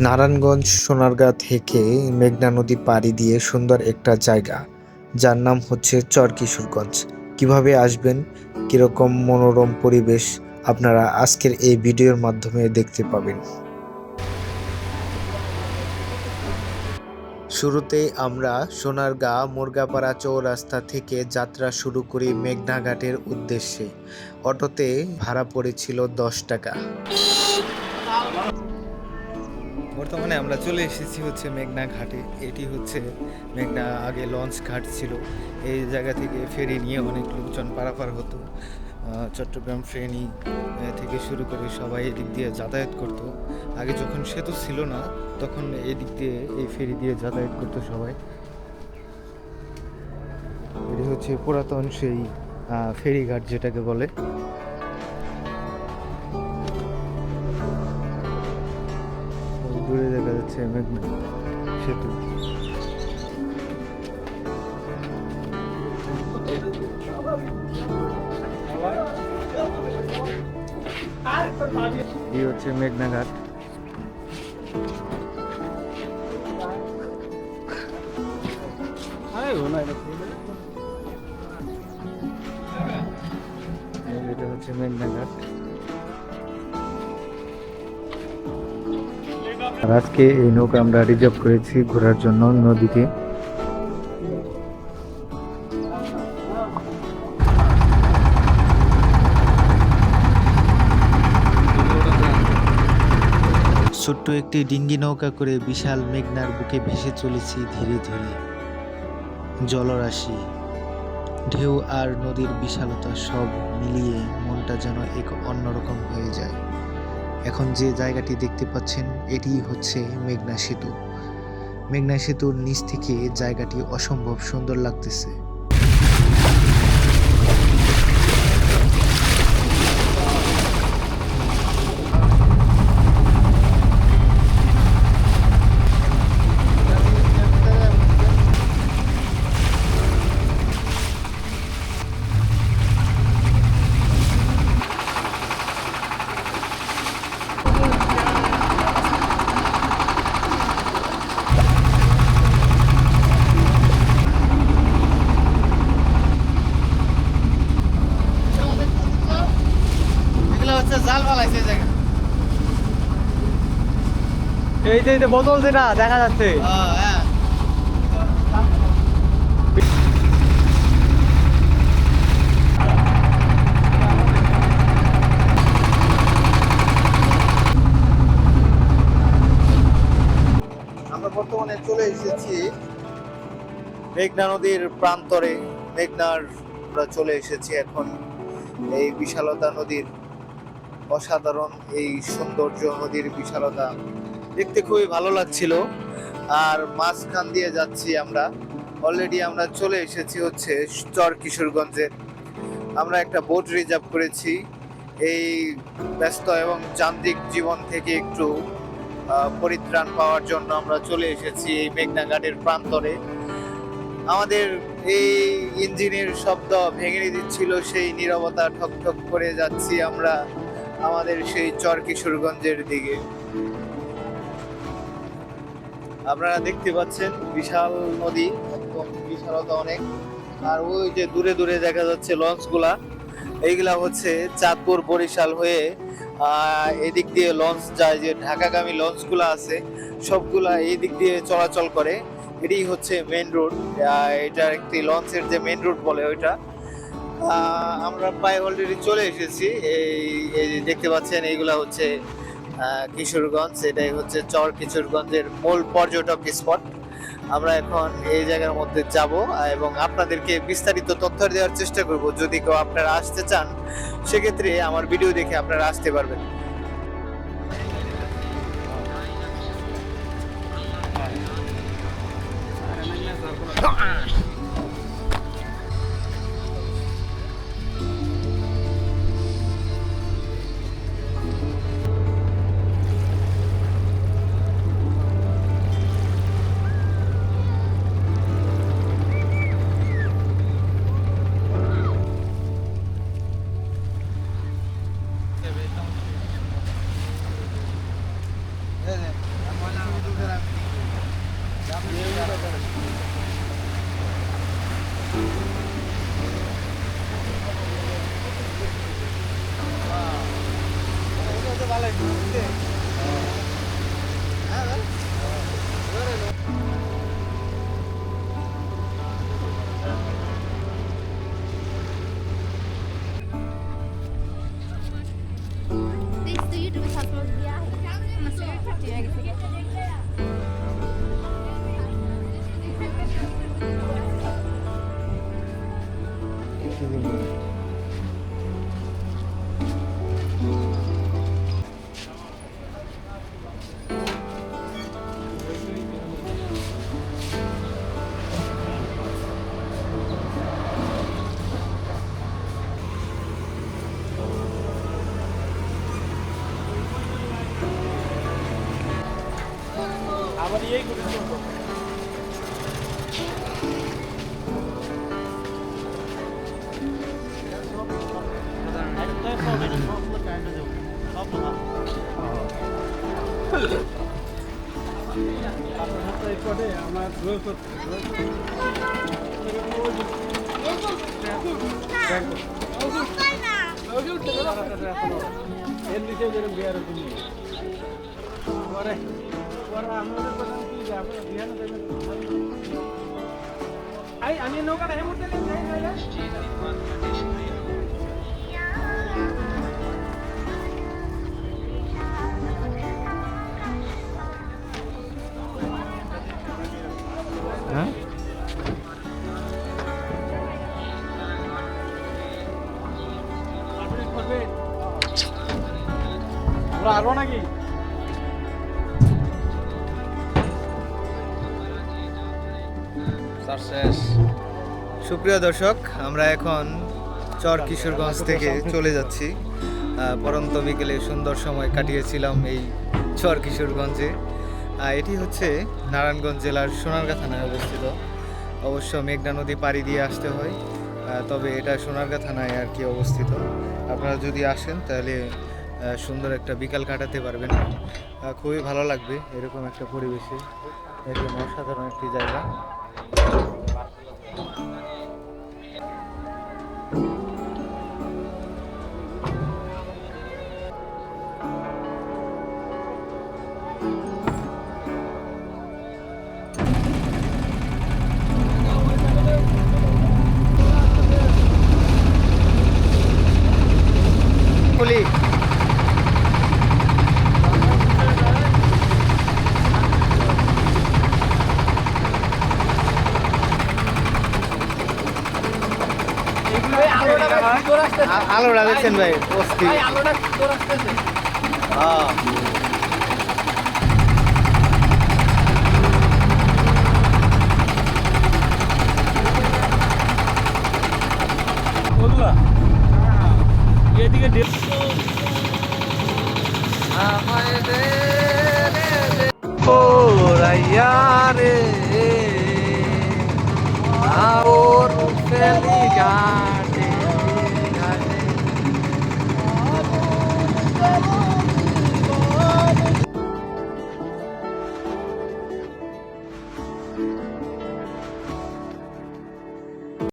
নারায়ণগঞ্জ, সোনারগাঁ থেকে মেঘনা নদী পাড়ি দিয়ে সুন্দর একটা জায়গা। যার নাম হচ্ছে চর কিশোরগঞ্জ কীভাবে আসবেন? কীরকম মনোরম পরিবেশ আপনারা আজকের এই ভিডিওর মাধ্যমে দেখতে পাবেন। শুরুতেই আমরা সোনারগাঁ, মুরগাপাড়া চৌরাস্তা থেকে যাত্রা শুরু করি মেঘনাঘাটের উদ্দেশ্যে। অটোতে ভাড়া পড়েছিল দশ টাকা। বর্তমানে আমরা চলে এসেছি হচ্ছে মেঘনা ঘাটে। এটি হচ্ছে মেঘনা আগে লঞ্চ ঘাট ছিল। এই জায়গা থেকে ফেরি নিয়ে অনেক লোকজন পারাপার হতো। চট্টগ্রাম আহ, থেকে শুরু করে সবাই এদিক দিয়ে যাতায়াত করত। আগে যখন সেতু ছিল না তখন এদিক দিয়ে এই ফেরি দিয়ে যাতায়াত করতো সবাই। এটি হচ্ছে পুরাতন সেই ফেরিঘাট যেটাকে বলে। যাচ্ছে মেঘনা সেতু এই হচ্ছে মেঘনা ঘাট। এটা হচ্ছে মেঘনা ঘাট। আর আজকে এই নৌকা আমরা রিজার্ভ করেছি ঘোরার জন্য নদীতে। ছোট্ট একটি ডিঙ্গি নৌকা করে বিশাল মেঘনার বুকে ভেসে চলেছি ধীরে ধীরে। জলরাশি, ঢেউ আর নদীর বিশালতা সব মিলিয়ে মনটা যেন এক অন্যরকম হয়ে যায়। এখন যে জায়গাটি দেখতে পাচ্ছেন এটি হচ্ছে মেঘনা সেতু। মেঘনা সেতুর নিচ থেকে জায়গাটি অসম্ভব সুন্দর লাগতেছে। ফালাইছে এই জায়গা এই যে এই যে বোতল যেটা দেখা যাচ্ছে। হ্যাঁ। আমরা বর্তমানে চলে এসেছি মেঘনা নদীর প্রান্তরে। মেঘনার আমরা চলে এসেছি এখন এই বিশালতা নদীর অসাধারণ এই সৌন্দর্য নদীর বিশালতা। দেখতে খুবই ভালো লাগছিল। আর মাঝখান দিয়ে যাচ্ছি আমরা। অলরেডি আমরা চলে এসেছি হচ্ছে চর কিশোরগঞ্জে আমরা একটা বোট রিজার্ভ করেছি। এই ব্যস্ত এবং যান্ত্রিক জীবন থেকে একটু পরিত্রাণ পাওয়ার জন্য আমরা চলে এসেছি এই মেঘনা ঘাটের প্রান্তরে। আমাদের এই ইঞ্জিনের শব্দ ভেঙে দিচ্ছিল, সেই নীরবতা ঠক ঠক করে যাচ্ছি আমরা। আমাদের সেই চর কিশোরগঞ্জের দিকে। আপনারা দেখতে পাচ্ছেন বিশাল নদী, একদম বিশালতা অনেক। আর ওই যে দূরে দূরে দেখা যাচ্ছে লঞ্চগুলা, এইগুলা হচ্ছে চাঁদপুর বরিশাল হয়ে এদিক দিয়ে লঞ্চ যায় যে ঢাকাগামী লঞ্চগুলো আছে, সবগুলা এই দিক দিয়ে চলাচল করে। এটি হচ্ছে মেন রোড এটা একটি লঞ্চের যে মেন রোড বলে ওইটা। আমরা প্রায় অলরেডি চলে এসেছি এই দেখতে পাচ্ছেন এইগুলা হচ্ছে কিশোরগঞ্জ এটাই হচ্ছে চর কিশোরগঞ্জের মূল পর্যটক স্পট আমরা এখন এই জায়গার মধ্যে যাব এবং আপনাদেরকে বিস্তারিত তথ্য দেওয়ার চেষ্টা করব যদি কেউ আপনারা আসতে চান সেক্ষেত্রে আমার ভিডিও দেখে আপনারা আসতে পারবেন Ah! হ্যাঁ yay കൊടുക്കുന്നുണ്ടോ আমার এর নিচে যেরকম বিয়ার আমি নৌকাটা হেমুর হ্যাঁ? আমরা আরও নাকি? সুপ্রিয় দর্শক, আমরা এখন চর কিশোরগঞ্জ থেকে চলে যাচ্ছি। পরন্ত বিকেলে সুন্দর সময় কাটিয়েছিলাম এই চর কিশোরগঞ্জে এটি হচ্ছে নারায়ণগঞ্জ জেলার সোনারগাঁ থানায় অবস্থিত। অবশ্য মেঘনা নদী পাড়ি দিয়ে আসতে হয় তবে এটা সোনারগাঁ থানায় আর কি অবস্থিত। আপনারা যদি আসেন, তাহলে সুন্দর একটা বিকাল কাটাতে পারবেন। খুবই ভালো লাগবে এরকম একটা পরিবেশে। একদম অসাধারণ একটি জায়গা। Valeu. আলোটা দেখছেন ভাই অস্থির। হ্যাঁ। এদিকে ও রাইয়া রে। আওর ফেলি গান।